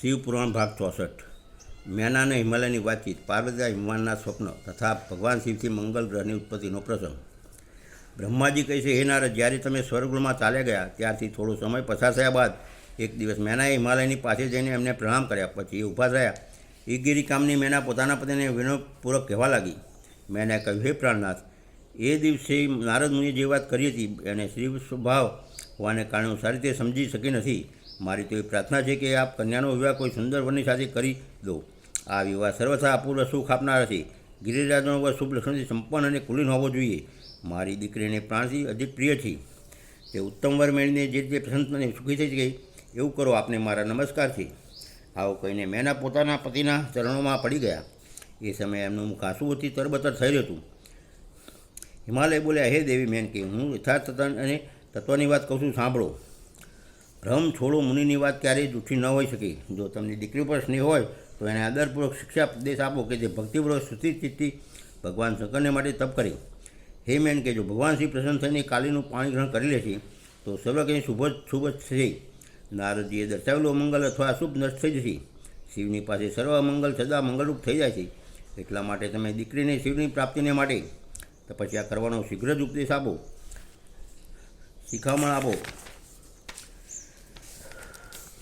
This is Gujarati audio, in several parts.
શિવપુરાણ ભાગ ચોસઠ. મેના અને હિમાલયની વાતચીત પાર્વતીના હિમાનના સ્વપ્ન તથા ભગવાન શિવથી મંગલ ગ્રહની ઉત્પત્તિનો પ્રસંગ. બ્રહ્માજી કહે છે, હે નારદ, જ્યારે તમે સ્વર્ગમાં ચાલ્યા ગયા, ત્યારથી થોડો સમય પસાર થયા બાદ એક દિવસ મેનાએ હિમાલયની પાસે જઈને એમને પ્રણામ કર્યા, પછી એ ઊભા થયા. એ ગિરિકામની મેના પોતાના પતિને વિનોદપૂર્વક કહેવા લાગી. મેનાએ કહ્યું, હે પ્રાણનાથ, એ દિવસે નારદ મુનિએ જે વાત કરી હતી, એને શ્રી સ્વભાવ હોવાને કારણે હું સારી રીતે સમજી શકી નથી. મારી તો એ પ્રાર્થના છે કે આપ કન્યાનો વિવાહ કોઈ સુંદર વનની સાથે કરી દો. આ વિવાહ સર્વથા અપૂર્વ સુખ આપનાર છે. ગિરિરાજનો વર શુભ સંપન્ન અને કુલીન હોવો જોઈએ. મારી દીકરીને પ્રાણથી અધિક પ્રિય છે. તે ઉત્તમ વર મેળવીને જે રીતે પ્રસન્ન સુખી થઈ ગઈ, એવું કરો આપને મારા નમસ્કાર છે. આવું કહીને મેના પોતાના પતિના ચરણોમાં પડી ગયા. એ સમયે એમનું મુખ આંસુઓથી તરબતર થઈ રહ્યું હતું. હિમાલય બોલ્યા હે દેવી મેન કે હું યથાર્થ અને તત્વની વાત કહું છું, સાંભળો. ભ્રમ છોડો મુનિની વાત ક્યારેય જૂઠી ન હોઈ શકે. જો તમને દીકરી પર સ્નેહ હોય, તો એને આદરપૂર્વક શિક્ષા ઉપદેશ આપો કે જે ભક્તિપૂર્વક સુતી ચિત્તી ભગવાન શંકરને માટે તપ કરે. હે મેન કે જો ભગવાન શ્રી પ્રસન્ન થઈને કાલીનું પાણી ગ્રહણ કરી લે છે તો સર્વ કંઈ શુભ શુભ છે નારદજીએ દર્શાવેલું અમંગલ અથવા અશુભ નષ્ટ થઈ જશે. શિવની પાસે સર્વ અમંગલ સદા મંગળરૂપ થઈ જાય છે. એટલા માટે તમે દીકરીને શિવની પ્રાપ્તિને માટે તપસ્યા કરવાનો શીઘ્ર જ ઉપદેશ આપો. શિખામણ આપો.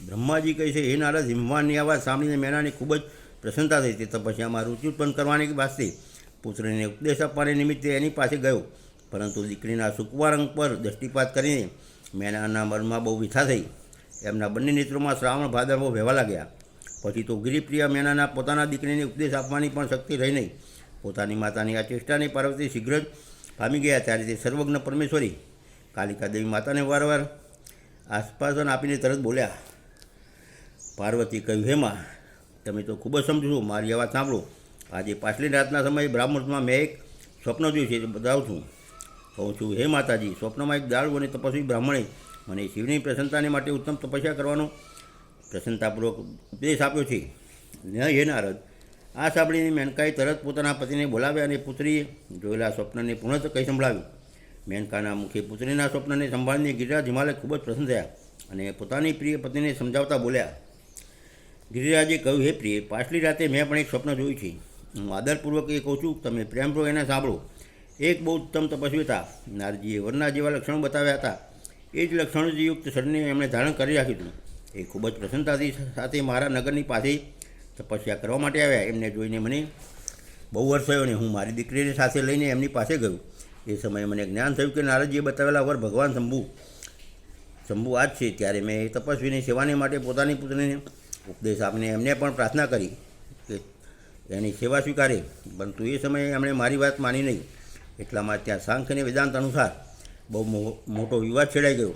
બ્રહ્માજી કહે છે, હે નારદ હિમવાનની આ વાત સાંભળીને મેનાની ખૂબ જ પ્રસન્નતા થઈ તે તપસ્યામાં રુચિ ઉત્પન્ન કરવાની વાસ્તે પુત્રને ઉપદેશ આપવાની નિમિત્તે એની પાસે ગયો. પરંતુ દીકરીના સુકવા રંગ પર દૃષ્ટિપાત કરીને મેનાના મનમાં બહુ વિથા થઈ. એમના બંને નેત્રોમાં શ્રાવણ ભાદરવો વહેવા લાગ્યા. પછી તો ગિરિપ્રિયા મેનાના પોતાના દીકરીને ઉપદેશ આપવાની પણ શક્તિ રહી નહીં. પોતાની માતાની આ ચેષ્ટાને પાર્વતી શીઘ્ર જ પામી ગયા. ત્યારે તે સર્વજ્ઞ પરમેશ્વરી કાલિકા દેવી માતાને વારવાર આશ્વાસન આપીને તરત બોલ્યા પાર્વતી કહ્યું હેમાં તમે તો ખૂબ જ સમજો છો, મારી આ વાત સાંભળો. આજે પાછલી રાતના સમયે બ્રાહ્મણમાં મેં એક સ્વપ્ન જોયું છે બતાવું છું. કહું છું, હે માતાજી, સ્વપ્નમાં એક દાળુ અને તપસ્વી બ્રાહ્મણે મને શિવની પ્રસન્નતાને માટે ઉત્તમ તપસ્યા કરવાનો પ્રસન્નતાપૂર્વક ઉપદેશ આપ્યો છે. ન, હે નારદ, આ સાંભળીને મેનકાએ તરત પોતાના પતિને બોલાવ્યા અને પુત્રીએ જોયેલા સ્વપ્નને પુનઃ કહી સંભળાવ્યું. મેનકાના મુખે પુત્રીના સ્વપ્નને સંભાળીને ગિરિરાજ હિમાલય ખૂબ જ પ્રસન્ન થયા અને પોતાની પ્રિય પતિને સમજાવતા બોલ્યા ગિરિરાજે કહ્યું, હે પ્રિય, પાછલી રાતે મેં પણ એક સ્વપ્ન જોયું છે. હું આદરપૂર્વક એ કહું છું, તમે પ્રેમપૂર્વક એને સાંભળો. એક બહુ ઉત્તમ તપસ્વી હતા. નારજીએ વરના જેવા લક્ષણો બતાવ્યા હતા. એ જ લક્ષણોયુક્ત શરીરને એમણે ધારણ કરી રાખ્યું હતું. એ ખૂબ જ પ્રસન્નતાથી સાથે મારા નગરની પાસે તપસ્યા કરવા માટે આવ્યા. એમને જોઈને મને બહુ વર્ષ થયો ને હું મારી દીકરીને સાથે લઈને એમની પાસે ગયો. એ સમયે મને જ્ઞાન થયું કે નારદજીએ બતાવેલા વર ભગવાન શંભુ. શંભુ આ છે, ત્યારે મેં એ તપસ્વીની સેવાને માટે પોતાની પુત્રીને ઉપદેશ આપને એમને પણ પ્રાર્થના કરી કે એની સેવા સ્વીકારે. પરંતુ એ સમયે એમણે મારી વાત માની નહીં. એટલામાં ત્યાં સાંખ્ય અને વેદાંત અનુસાર બહુ મોટો વિવાદ છેડાઈ ગયો.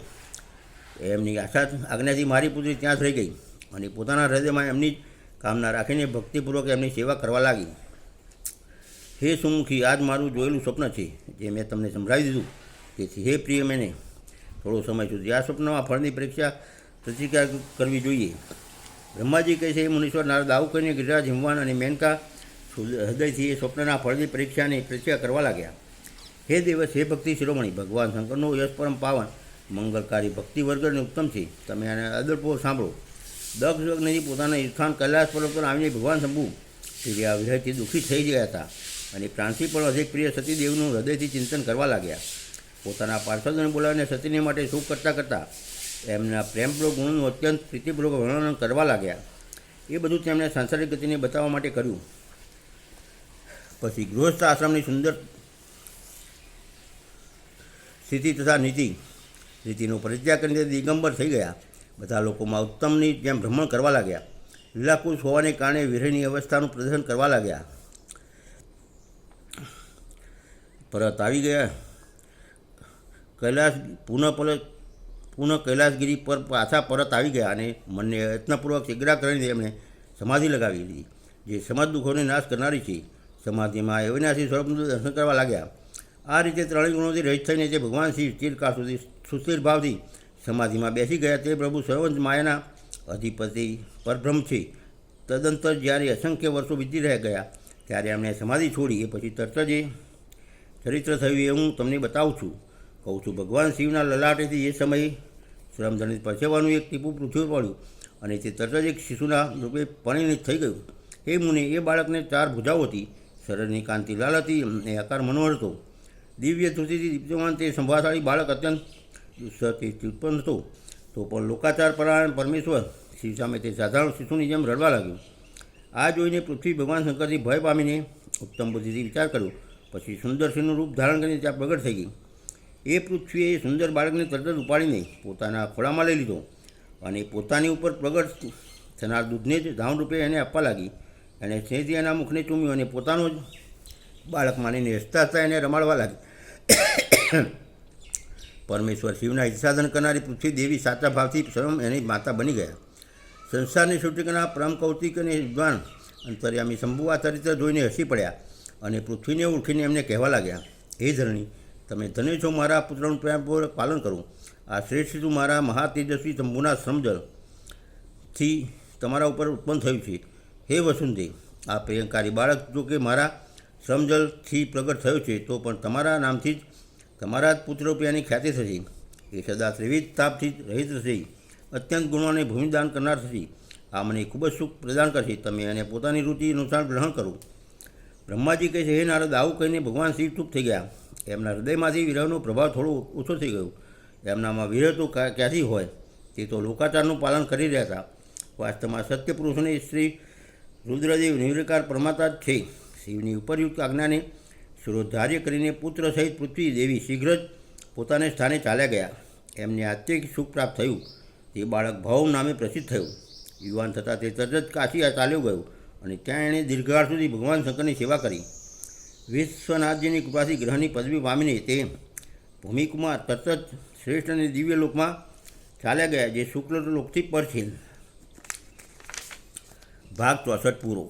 એમની આશા, આજ્ઞાથી મારી પુત્રી ત્યાં જ રહી ગઈ અને પોતાના હૃદયમાં એમની જ કામના રાખીને ભક્તિપૂર્વક એમની સેવા કરવા લાગી. હે સુમુખી, આજ મારું જોયેલું સ્વપ્ન છે, જે મેં તમને સંભળાવી દીધું. તેથી હે પ્રિય મેને, થોડો સમય સુધી આ સ્વપ્નમાં ફળની પરીક્ષા પ્રતિક્રિયા કરવી જોઈએ. બ્રહ્માજી કહે છે એ મુનીશ્વર, નારદ, આવું કરીને ગિરિરાજ હિમવાન અને મેનકા હૃદયથી એ સ્વપ્નના ફળની પરીક્ષાની પ્રતિક્રિયા કરવા લાગ્યા. હે દિવસ, હે ભક્તિ શિરોમણી, ભગવાન શંકરનો યશ પરમ પાવન, મંગલકારી ભક્તિ વર્ગને ઉત્તમ છે. તમે આને આદરપૂર્વક સાંભળો. દક્ષ યજ્ઞથી પોતાના સ્થાન કૈલાસ પર્વત પર આવીને ભગવાન શંભુ શ્રી વિહયથી દુઃખી થઈ ગયા હતા અને પ્રાણથી પણ અધિક પ્રિય સતીદેવનું હૃદયથી ચિંતન કરવા લાગ્યા. પોતાના પાર્ષદોને બોલાવીને સતીને માટે સુખ કરતાં કરતાં એમના પ્રેમપૂર્વક ગુણોનું અત્યંત પ્રીતિપૂર્વક વર્ણન કરવા લાગ્યા. એ બધું તેમણે સાંસારિક ગતિને બતાવવા માટે કર્યું. પછી ગૃહસ્થ આશ્રમની સુંદર સ્થિતિ તથા નીતિ, નીતિનો પરિત્યાગ કરીને દિગંબર થઈ ગયા. બધા લોકોમાં ઉત્તમની જેમ ભ્રમણ કરવા લાગ્યા. લીલાકુશ હોવાને કારણે વિરહની અવસ્થાનું પ્રદર્શન કરવા લાગ્યા. પરત આવી ગયા. કૈલાસ પુનઃ પુનઃ કૈલાસગીરી પર પાછા પરત આવી ગયા અને મનને યત્નપૂર્વક શીઘ્રા કરીને એમણે સમાધિ લગાવી લીધી જે સમાજ દુઃખોને નાશ કરનારી છે. સમાધિમાં અવિનાશી સ્વરૂપનું દર્શન કરવા લાગ્યા. આ રીતે ત્રણેય ગુણોથી રહિત થઈને તે ભગવાન શ્રી ચિરકાળ સુધી સુસ્થિર ભાવથી સમાધિમાં બેસી ગયા તે પ્રભુ સર્વંત માયાના અધિપતિ પરબ્રહ્મ છે. તદંતર જ્યારે અસંખ્ય વર્ષો વીતી રહ્યા ગયા, ત્યારે એમણે સમાધિ છોડી, એ પછી તરત જ ચરિત્ર થયું એ હું તમને બતાવું છું. કહું છું, ભગવાન શિવના લલાટેથી એ સમયે શ્રમધનિત પરસેવાનું એક ટીપું પૃથ્વી પડ્યું અને તે તરત જ એક શિશુના રૂપે પરિણિત થઈ ગયું. હે મુનિ, એ બાળકને ચાર ભૂજાઓ હતી. શરીરની કાંતિ લાલ હતી અને આકાર મનોહર હતો. દિવ્ય ધૃતિથી દીપ્યમાન તે સંભાળશાળી બાળક અત્યંત દુષ્ટથી ઉત્પન્ન હતો. તો પણ લોકાચાર પરાયણ પરમેશ્વર શિવ સામે તે સાધારણ શિશુની જેમ રડવા લાગ્યું. આ જોઈને પૃથ્વી ભગવાન શંકરથી ભય પામીને ઉત્તમ બુદ્ધિથી વિચાર કર્યો. પછી સુંદર સિંહનું રૂપ ધારણ કરીને ત્યાં પ્રગટ થઈ ગઈ. એ પૃથ્વીએ સુંદર બાળકને તરત જ ઉપાડીને પોતાના ખોળામાં લઈ લીધો અને પોતાની ઉપર પ્રગટ થનાર દૂધને જ રૂપે એને આપવા લાગી. અને સ્નેહથી એના મુખને ચૂમ્યું અને પોતાનો જ બાળક માનીને હસતા હસતા એને રમાડવા લાગી. પરમેશ્વર શિવના હિસાધન કરનારી પૃથ્વી દેવી સાચા ભાવથી સ્વયં એની માતા બની ગયા. સંસારની સૃષ્ટિ કરનાર પરમ કૌતિક અને વિદ્વાન અંતર્યામી શંભુ આ ચરિત્ર જોઈને હસી પડ્યા અને પૃથ્વીને ઓળખીને એમને કહેવા લાગ્યા, હે ધરણી તમે ધન્ય છો મારા પુત્રનું પ્રેમપૂર્વક પાલન કરું. આ શ્રેષ્ઠ શિશુ મારા મહાતેજસ્વી તંબુના શ્રમજળથી તમારા ઉપર ઉત્પન્ન થયું છે. હે વસુંધે, આ પ્રિયંકારી બાળક, જો કે મારા શ્રમજળથી પ્રગટ થયો છે, તો પણ તમારા નામથી જ તમારા જ પુત્ર રૂપિયાની ખ્યાતિ થશે. એ સદા ત્રિવિધ તાપથી રહિત થશે. અત્યંત ગુણોને ભૂમિદાન કરનાર થશે. આ મને ખૂબ જ સુખ પ્રદાન કરશે. તમે એને પોતાની રુચિ અનુસાર ગ્રહણ કરો. બ્રહ્માજી કહે છે, હે નારદ, આવું કહીને ભગવાન શિવ ચૂપ થઈ ગયા. એમના હૃદયમાંથી વિરહનો પ્રભાવ થોડો ઓછો થઈ ગયો. એમનામાં વિરહ તો ક્યાં- ક્યાંથી હોય? તે તો લોકાચારનું પાલન કરી રહ્યા હતા. વાસ્તવમાં સત્ય પુરુષને શ્રી રુદ્રદેવ નિર્વિકાર પ્રમાતા જ છે. શિવની ઉપરયુક્ત આજ્ઞાને સુરોધાર્ય કરીને પુત્ર સહિત પૃથ્વી દેવી શીઘ્ર જ પોતાને સ્થાને ચાલ્યા ગયા. એમને આત્યિક સુખ પ્રાપ્ત થયું. તે બાળક ભાવ નામે પ્રસિદ્ધ થયું. યુવાન થતાં તે તરત જ કાશી ચાલ્યો ગયો અને ત્યાં એણે દીર્ઘકાળ સુધી ભગવાન શંકરની સેવા કરી. વિશ્વનાથજીની કૃપાથી ગ્રહની પદવી પામીને તે ભૂમિકુમાર તરત જ શ્રેષ્ઠ અને દિવ્ય લોકમાં ચાલ્યા ગયા, જે શુક્લ લોકથી પર છે ભાગ ચોસઠ પૂરો.